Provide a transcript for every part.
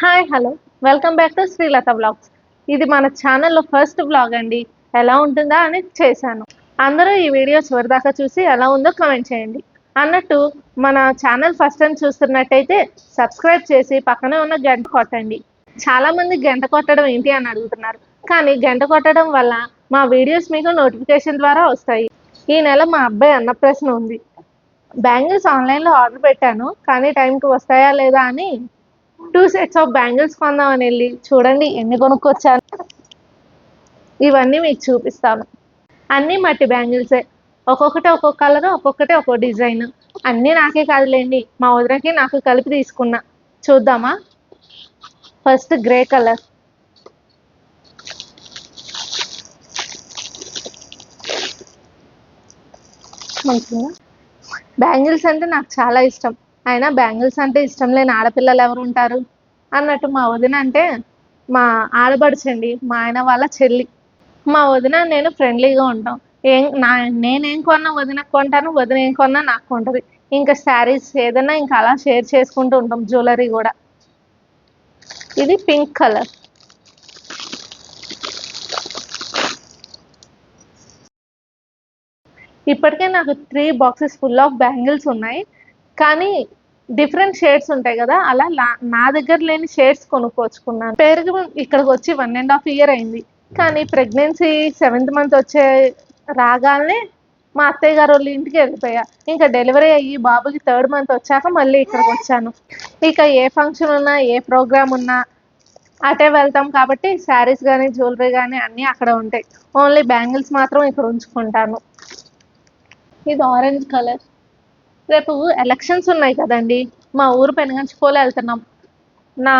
Hi hello welcome back to Srilatha blogs ఇది మన ఛానల్లో ఫస్ట్ బ్లాగ్ అండి. ఎలా ఉంటుందా అని చేశాను. అందరూ ఈ వీడియో చివరిదాకా చూసి ఎలా ఉందో కామెంట్ చేయండి. అన్నట్టు మన ఛానల్ ఫస్ట్ టైం చూస్తున్నట్టయితే సబ్స్క్రైబ్ చేసి పక్కనే ఉన్న గంట కొట్టండి. చాలామంది గంట కొట్టడం ఏంటి అని అడుగుతున్నారు. కానీ గంట కొట్టడం వల్ల మా వీడియోస్ మీకు నోటిఫికేషన్ ద్వారా వస్తాయి. ఈ నెల మా అబ్బాయి అన్నప్రశ్న ఉంది. బ్యాంగిల్స్ ఆన్లైన్లో ఆర్డర్ పెట్టాను కానీ టైంకి వస్తాయా లేదా అని టూ సెట్స్ ఆఫ్ బ్యాంగిల్స్ కొందామని వెళ్ళి చూడండి ఎన్ని కొనుక్కొచ్చాను. ఇవన్నీ మీకు చూపిస్తాను. అన్నీ మట్టి బ్యాంగిల్సే. ఒక్కొక్కటి ఒక్కొక్క కలర్ ఒక్కొక్కటి ఒక్కొక్క డిజైన్. అన్నీ నాకే కాదులేండి. మా వదినకి నాకు కలిపి తీసుకున్నా. చూద్దామా? First grey colour. బ్యాంగిల్స్ అంటే నాకు చాలా ఇష్టం. అయినా బ్యాంగిల్స్ అంటే ఇష్టం లేని ఆడపిల్లలు ఎవరు ఉంటారు? అన్నట్టు మా వదిన అంటే మా ఆడబడుచండి మా ఆయన వాళ్ళ చెల్లి. మా వదిన నేను ఫ్రెండ్లీగా ఉంటాం. ఏం నా నేనేం కొన్నా వదిన కొంటాను వదిన ఏం కొన్నా నాకు కొంటది. ఇంకా శారీస్ ఏదైనా ఇంకా అలా షేర్ చేసుకుంటూ ఉంటాం జ్యువెలరీ కూడా. ఇది పింక్ కలర్ ఇప్పటికే నాకు three boxes full of bangles ఉన్నాయి. కానీ డిఫరెంట్ షేడ్స్ ఉంటాయి కదా అలా నా దగ్గర లేని షేడ్స్ కొనుక్కోచుకున్నాను పేరుకి ఇక్కడికి వచ్చి వన్ అండ్ హాఫ్ ఇయర్ అయింది. కానీ ప్రెగ్నెన్సీ సెవెంత్ మంత్ వచ్చే రాగానే మా అత్తయ్య గారు వాళ్ళ ఇంటికి వెళ్ళిపోయా. ఇంకా డెలివరీ అయ్యి బాబుకి థర్డ్ మంత్ వచ్చాక మళ్ళీ ఇక్కడికి వచ్చాను. ఇక ఏ ఫంక్షన్ ఉన్నా ఏ ప్రోగ్రామ్ ఉన్నా అటే వెళ్తాం కాబట్టి శారీస్ కానీ జ్యువెలరీ కానీ అన్నీ అక్కడ ఉంటాయి. ఓన్లీ బ్యాంగిల్స్ మాత్రం ఇక్కడ ఉంచుకుంటాను. ఇది ఆరెంజ్ కలర్. రేపు ఎలక్షన్స్ ఉన్నాయి కదండి. మా ఊరు పెనగంచుకోలే వెళ్తున్నాం. నా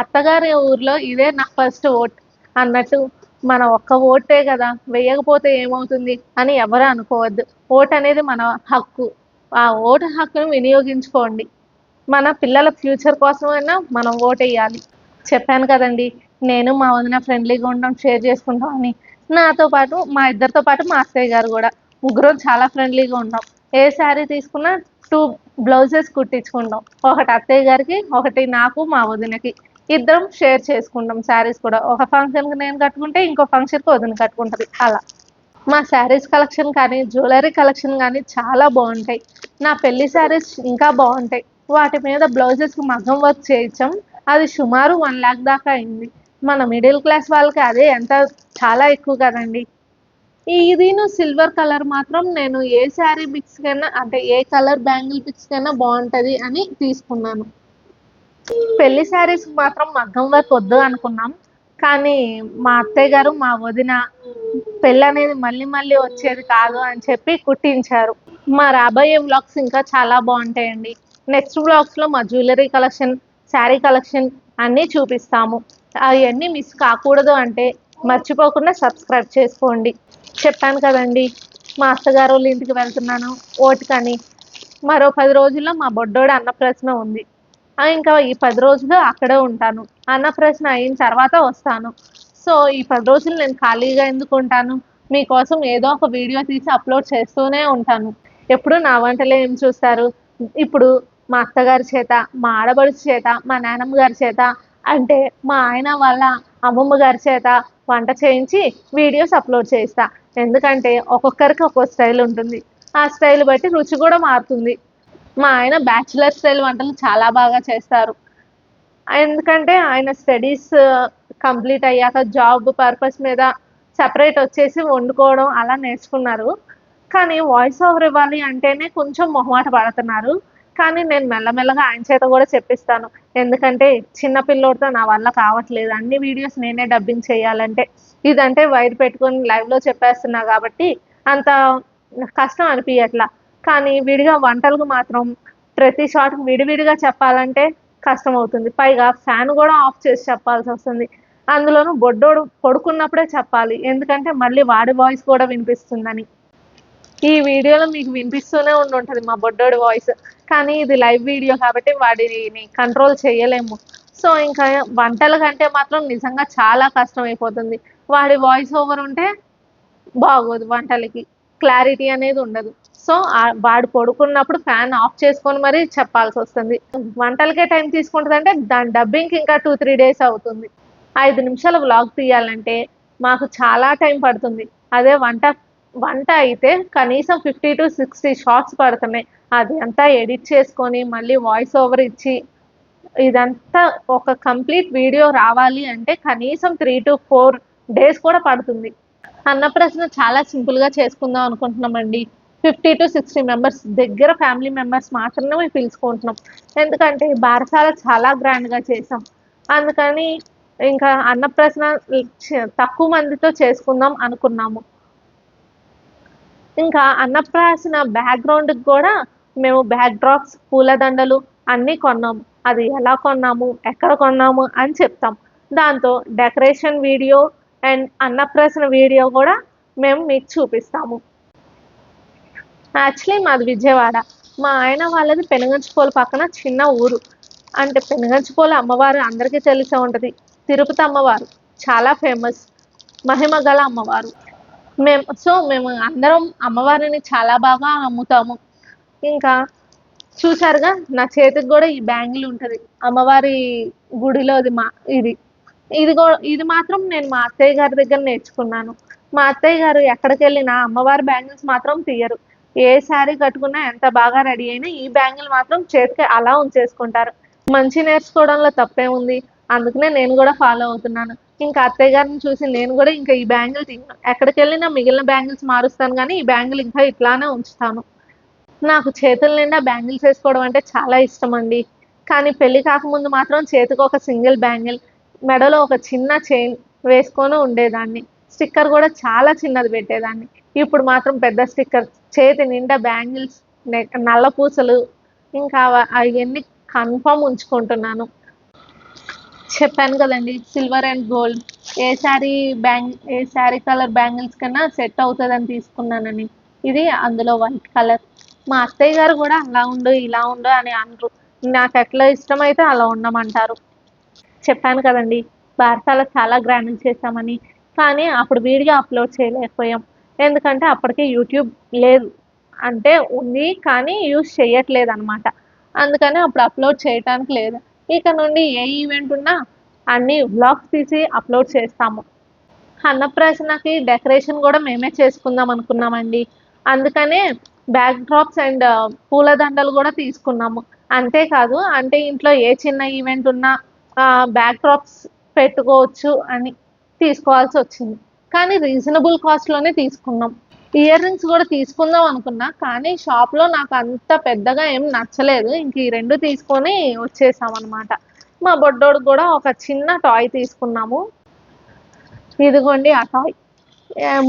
అత్తగారి ఊర్లో ఇదే నా ఫస్ట్ ఓట్ అన్నట్టు మన ఒక్క ఓటే కదా. వేయకపోతే ఏమవుతుంది అని ఎవరు అనుకోవద్దు. ఓట్ అనేది మన హక్కు. ఆ ఓటు హక్కును వినియోగించుకోండి. మన పిల్లల ఫ్యూచర్ కోసమైనా మనం ఓట్ వేయాలి. చెప్పాను కదండి నేను మా వదిన ఫ్రెండ్లీగా ఉంటాం షేర్ చేసుకుంటాం అని. నాతో పాటు మా ఇద్దరితో పాటు మా అత్తయ్య గారు కూడా. ముగ్గురు చాలా ఫ్రెండ్లీగా ఉంటాం ఏ శారీ తీసుకున్నా టూ బ్లౌజెస్ కుట్టించుకుంటాం ఒకటి అత్తయ్య గారికి ఒకటి నాకు మా వదినకి. ఇద్దరం షేర్ చేసుకుంటాం శారీస్ కూడా. ఒక ఫంక్షన్కి నేను కట్టుకుంటే ఇంకో ఫంక్షన్కి వదిన కట్టుకుంటుంది. అలా. మా శారీస్ కలెక్షన్ కానీ జ్యువెలరీ కలెక్షన్ కానీ చాలా బాగుంటాయి. నా పెళ్ళి శారీస్ ఇంకా బాగుంటాయి. వాటి మీద బ్లౌజెస్కి మగ్గం వర్క్ చేయించాం. అది సుమారు వన్ లాక్ దాకా అయింది. మన మిడిల్ క్లాస్ వాళ్ళకి అదే ఎంత చాలా ఎక్కువ కదండి. ఇదిను సిల్వర్ కలర్ మాత్రం నేను ఏ శారీ పిక్స్ కైనా అంటే ఏ కలర్ బ్యాంగిల్ పిక్స్ కైనా బాగుంటది అని తీసుకున్నాను. పెళ్ళి శారీస్ మాత్రం మగ్గం వర్క్ వద్దు అనుకున్నాం. కానీ మా అత్తయ్య గారు మా వదిన పెళ్ళి అనేది మళ్ళీ మళ్ళీ వచ్చేది కాదు అని చెప్పి కుట్టించారు. మా రాబోయే వ్లాగ్స్ ఇంకా చాలా బాగుంటాయండి. నెక్స్ట్ వ్లాగ్స్లో మా జ్యువెలరీ కలెక్షన్ శారీ కలెక్షన్ అన్నీ చూపిస్తాము. అవన్నీ మిస్ కాకూడదు అంటే మర్చిపోకుండా సబ్స్క్రైబ్ చేసుకోండి. చెప్పాను కదండి. మా అత్తగారు వాళ్ళ ఇంటికి వెళ్తున్నాను ఓటుకని మరో పది రోజుల్లో మా బొడ్డోడు అన్నప్రశ్న ఉంది. ఆ, ఇంకా ఈ పది రోజులు అక్కడే ఉంటాను. అన్నప్రశ్న అయిన తర్వాత వస్తాను. సో ఈ పది రోజులు నేను ఖాళీగా ఎందుకు ఉంటాను? మీకోసం ఏదో ఒక వీడియో తీసి అప్లోడ్ చేస్తూనే ఉంటాను. ఎప్పుడు నా వంటలే ఏం చూస్తారు? ఇప్పుడు మా అత్తగారి చేత మా ఆడబడుచు చేత మా నాన్నమ్మ గారి చేత అంటే మా ఆయన వాళ్ళ అమ్మమ్మ గారి చేత వంట చేయించి వీడియోస్ అప్లోడ్ చేస్తా ఎందుకంటే ఒక్కొక్కరికి ఒక్కొక్క స్టైల్ ఉంటుంది. ఆ స్టైల్ బట్టి రుచి కూడా మారుతుంది. మా ఆయన బ్యాచిలర్ స్టైల్ వంటలు చాలా బాగా చేస్తారు. ఎందుకంటే ఆయన స్టడీస్ కంప్లీట్ అయ్యాక జాబ్ పర్పస్ మీద సపరేట్ వచ్చేసి వండుకోవడం అలా నేర్చుకున్నారు. కానీ వాయిస్ ఓవర్ ఇవ్వాలి అంటేనే కొంచెం మొహమాట పడుతున్నారు. కానీ నేను మెల్లమెల్లగా ఆయన చేత కూడా చెప్పిస్తాను. ఎందుకంటే చిన్న పిల్లోడితో నా వల్ల కావట్లేదు. అన్ని వీడియోస్ నేనే డబ్బింగ్ చేయాలంటే. ఇదంటే వైర్ పెట్టుకొని లైవ్లో చెప్పేస్తున్నా కాబట్టి అంత కష్టం అనిపించట్లా కానీ విడిగా వంటలకు మాత్రం ప్రతి షాట్కి విడివిడిగా చెప్పాలంటే కష్టం అవుతుంది పైగా ఫ్యాన్ కూడా ఆఫ్ చేసి చెప్పాల్సి వస్తుంది. అందులోనూ బొడ్డోడు పడుకున్నప్పుడే చెప్పాలి. ఎందుకంటే మళ్ళీ వాడి వాయిస్ కూడా వినిపిస్తుందని. ఈ వీడియోలో మీకు వినిపిస్తూనే ఉండి ఉంటుంది మా బొడ్డోడి వాయిస్ కానీ ఇది లైవ్ వీడియో కాబట్టి వాడిని కంట్రోల్ చేయలేము. సో ఇంకా వంటల కంటే మాత్రం నిజంగా చాలా కష్టం అయిపోతుంది వాడి వాయిస్ ఓవర్ ఉంటే బాగోదు వంటలకి. క్లారిటీ అనేది ఉండదు. సో వాడు పడుకున్నప్పుడు ఫ్యాన్ ఆఫ్ చేసుకొని మరీ చెప్పాల్సి వస్తుంది. వంటలకే టైం తీసుకుంటుంది అంటే దాని డబ్బింగ్కి ఇంకా టూ త్రీ డేస్ అవుతుంది. ఐదు నిమిషాల వ్లాగ్ తీయాలంటే మాకు చాలా టైం పడుతుంది. అదే వంట వంట అయితే కనీసం ఫిఫ్టీ టు సిక్స్టీ షార్ట్స్ పడుతున్నాయి అది అంతా ఎడిట్ చేసుకొని మళ్ళీ వాయిస్ ఓవర్ ఇచ్చి ఇదంతా ఒక కంప్లీట్ వీడియో రావాలి అంటే కనీసం త్రీ టు ఫోర్ డేస్ కూడా పడుతుంది. అన్నప్రశ్న చాలా సింపుల్గా చేసుకుందాం అనుకుంటున్నామండి. ఫిఫ్టీ టు సిక్స్టీ మెంబర్స్ దగ్గర ఫ్యామిలీ మెంబర్స్ మాత్రమే పిలుచుకుంటున్నాం. ఎందుకంటే బారసాల చాలా గ్రాండ్గా చేసాం అందుకని ఇంకా అన్నప్రశ్న తక్కువ మందితో చేసుకుందాం అనుకున్నాము. ఇంకా అన్నప్రాసన బ్యాక్గ్రౌండ్కి కూడా మేము బ్యాక్ డ్రాప్స్ పూలదండలు అన్నీ కొన్నాము. అది ఎలా కొన్నాము ఎక్కడ కొన్నాము అని చెప్తాం. దాంతో decoration video and Annaprasana video కూడా మేము మీకు చూపిస్తాము. యాక్చువల్లీ మాది విజయవాడ. మా ఆయన వాళ్ళది పెనుగంచిపోలు పక్కన చిన్న ఊరు. అంటే పెనుగంచిపోలు అమ్మవారు అందరికీ తెలిసే ఉంటుంది. తిరుపతి అమ్మవారు చాలా ఫేమస్ మహిమ గల అమ్మవారు. మేము సో మేము అందరం అమ్మవారిని చాలా బాగా నమ్ముతాము ఇంకా చూసారుగా నా చేతికి కూడా ఈ బ్యాంగిల్ ఉంటుంది. అమ్మవారి గుడిలోది మా ఇది. ఇది కూడా ఇది మాత్రం నేను మా అత్తయ్య గారి దగ్గర నేర్చుకున్నాను. మా అత్తయ్య గారు ఎక్కడికి వెళ్ళినా అమ్మవారి బ్యాంగిల్స్ మాత్రం తీయరు. ఏ శారీ కట్టుకున్నా ఎంత బాగా రెడీ అయినా ఈ బ్యాంగిల్ మాత్రం చేతికి అలా ఉంచేసుకుంటారు. మంచి నేర్చుకోవడంలో తప్పే ఉంది. అందుకనే నేను కూడా ఫాలో అవుతున్నాను. ఇంకా అత్తయ్య గారిని చూసి నేను కూడా ఇంకా ఈ బ్యాంగిల్ ఎక్కడికి వెళ్ళినా మిగిలిన బ్యాంగిల్స్ మారుస్తాను కానీ ఈ బ్యాంగిల్ ఇంకా ఇట్లానే ఉంచుతాను. నాకు చేతుల నిండా బ్యాంగిల్స్ వేసుకోవడం అంటే చాలా ఇష్టం అండి కానీ పెళ్ళి కాకముందు మాత్రం చేతికి ఒక సింగిల్ బ్యాంగిల్ మెడలో ఒక చిన్న చైన్ వేసుకొని ఉండేదాన్ని. స్టిక్కర్ కూడా చాలా చిన్నది పెట్టేదాన్ని. ఇప్పుడు మాత్రం పెద్ద స్టిక్కర్ చేతి నిండా బ్యాంగిల్స్ నల్ల పూసలు ఇంకా అవన్నీ కన్ఫామ్ ఉంచుకుంటున్నాను. చెప్పాను కదండి silver and gold A sari bang A sari colour bangles కన్నా సెట్ అవుతుందని తీసుకున్నానని. ఇది అందులో వైట్ కలర్ మా అత్తయ్య గారు కూడా అలా ఉండు ఇలా ఉండు అని అనరు. నాకు ఎట్లా ఇష్టమైతే అలా ఉండమంటారు. చెప్పాను కదండి భారతాలో చాలా గ్రాండ్ చేసామని కానీ అప్పుడు వీడియో అప్లోడ్ చేయలేకపోయాం. ఎందుకంటే అప్పటికే యూట్యూబ్ లేదు. అంటే ఉంది కానీ యూస్ చేయట్లేదు అనమాట అందుకని అప్పుడు అప్లోడ్ చేయటానికి లేదు. ఇక నుండి ఏ ఈవెంట్ ఉన్నా అన్ని బ్లాగ్స్ తీసి అప్లోడ్ చేస్తాము. అన్నప్రాసనకి డెకరేషన్ కూడా మేమే చేసుకుందాం అనుకున్నామండి. అందుకనే బ్యాక్ డ్రాప్స్ అండ్ పూలదండలు కూడా తీసుకున్నాము. అంతేకాదు అంటే ఇంట్లో ఏ చిన్న ఈవెంట్ ఉన్నా బ్యాక్ డ్రాప్స్ పెట్టుకోవచ్చు అని తీసుకోవాల్సి వచ్చింది. కానీ రీజనబుల్ కాస్ట్లోనే తీసుకున్నాం. ఇయర్ రింగ్స్ కూడా తీసుకుందాం అనుకున్నా కానీ షాప్లో నాకు అంత పెద్దగా ఏం నచ్చలేదు. ఇంక ఈ రెండు తీసుకొని వచ్చేసాం అనమాట మా బొడ్డోడు కూడా ఒక చిన్న టాయ్ తీసుకున్నాము. ఇదిగోండి ఆ టాయ్.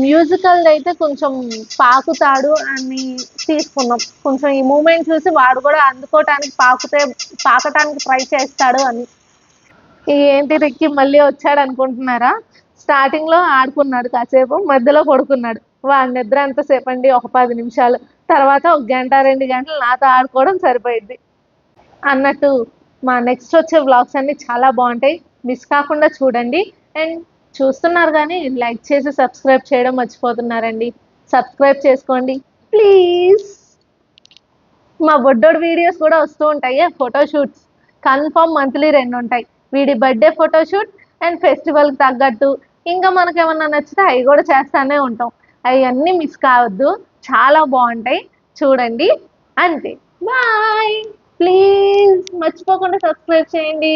మ్యూజికల్ అయితే కొంచెం పాకుతాడు అని తీసుకున్నాం. కొంచెం ఈ మూమెంట్ చూసి వాడు కూడా అందుకోవటానికి పాకుతే పాకటానికి ట్రై చేస్తాడు అని. ఏంటి రిక్కి మళ్ళీ వచ్చాడు అనుకుంటున్నారా? స్టార్టింగ్లో ఆడుకున్నాడు కాసేపు మధ్యలో పడుకున్నాడు. వాడి నిద్ర ఎంతసేపు అండి ఒక పది నిమిషాలు. తర్వాత ఒక గంట రెండు గంటలు నాతో ఆడుకోవడం సరిపోయింది అన్నట్టు మా నెక్స్ట్ వచ్చే వ్లాగ్స్ అన్ని చాలా బాగుంటాయి. మిస్ కాకుండా చూడండి. అండ్ చూస్తున్నారు కానీ లైక్ చేసి సబ్స్క్రైబ్ చేయడం మర్చిపోతున్నారండి. సబ్స్క్రైబ్ చేసుకోండి. ప్లీజ్. మా బొడ్డోడు వీడియోస్ కూడా వస్తూ ఉంటాయి. ఫోటోషూట్స్. కన్ఫామ్ మంత్లీ రెండు ఉంటాయి. వీడి బర్త్డే ఫోటోషూట్ అండ్ ఫెస్టివల్కి తగ్గట్టు. ఇంకా మనకేమన్నా నచ్చితే అవి కూడా చేస్తానే ఉంటాం. అవన్నీ మిస్ కావద్దు. చాలా బాగుంటాయి. చూడండి. అంతే. బాయ్. ప్లీజ్. మర్చిపోకుండా సబ్స్క్రైబ్ చేయండి.